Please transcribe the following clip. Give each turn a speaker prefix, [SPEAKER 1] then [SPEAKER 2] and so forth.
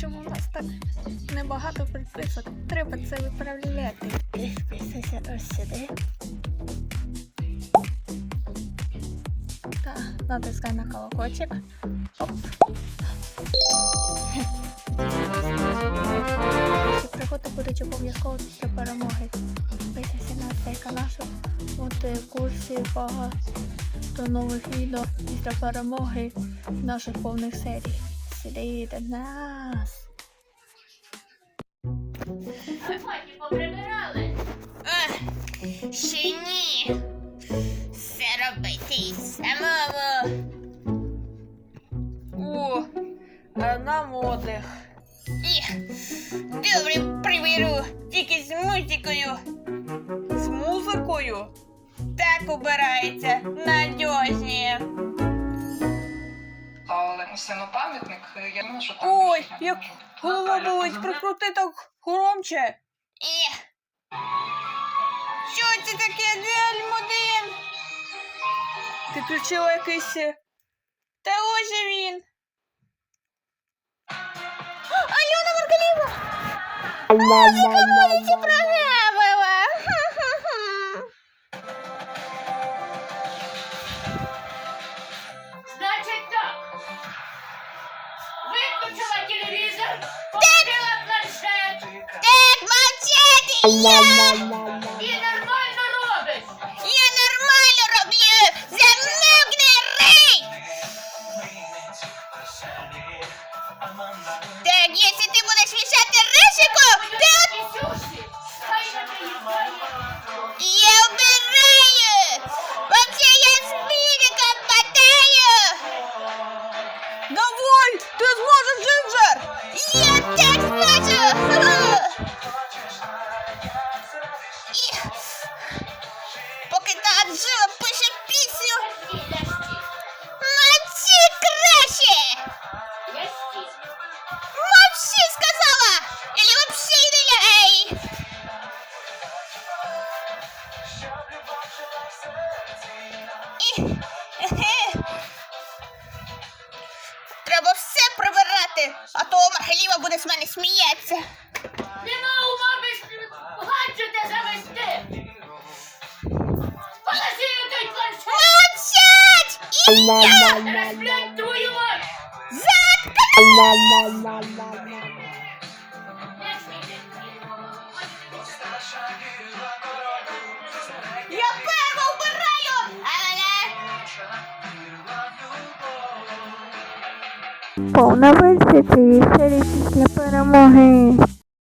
[SPEAKER 1] чому у нас так небагато підписок? Треба це виправляти. Підписуйся ось сюди. Та натискай на колокольчик. Оп. Ці пригоди будуть обов'язково після перемоги. Підписуйся на цей канал, щоб бути в курсі багато нових відео після перемоги наших повних серій. Слідуйте нас!
[SPEAKER 2] Сьогодні поприбирали.
[SPEAKER 3] Ще ні. Все робити самому.
[SPEAKER 1] О, а нам отдих.
[SPEAKER 3] І добре приберу, тільки з музикою.
[SPEAKER 1] З музикою?
[SPEAKER 3] Так убирається надіжніє.
[SPEAKER 4] Але пам'ятник, я думаю, що там.
[SPEAKER 1] Ой, як голова болить, прикрути так громче.
[SPEAKER 3] І... Що це таке дельмодин?
[SPEAKER 1] Ти включила якийсь. е,
[SPEAKER 3] Та ось він. Альона Маркаліва! Музика вулиці прогавила.
[SPEAKER 2] І нормально робиш.
[SPEAKER 3] я нормально роблю! Замовкни рей! Так, якщо ти будеш мішати Ришику, то
[SPEAKER 2] І...
[SPEAKER 3] Поки та Анжела пише пісню, мовчи краще! Мовчи, сказала! Или вообще не! І... Треба все прибирати, а то Маргаліва буде з мене сміятися. Мовчать! І я
[SPEAKER 2] Розглянь твою мать.
[SPEAKER 3] Я перва вбираю! А мене
[SPEAKER 1] Повна версія цієї серії після перемоги.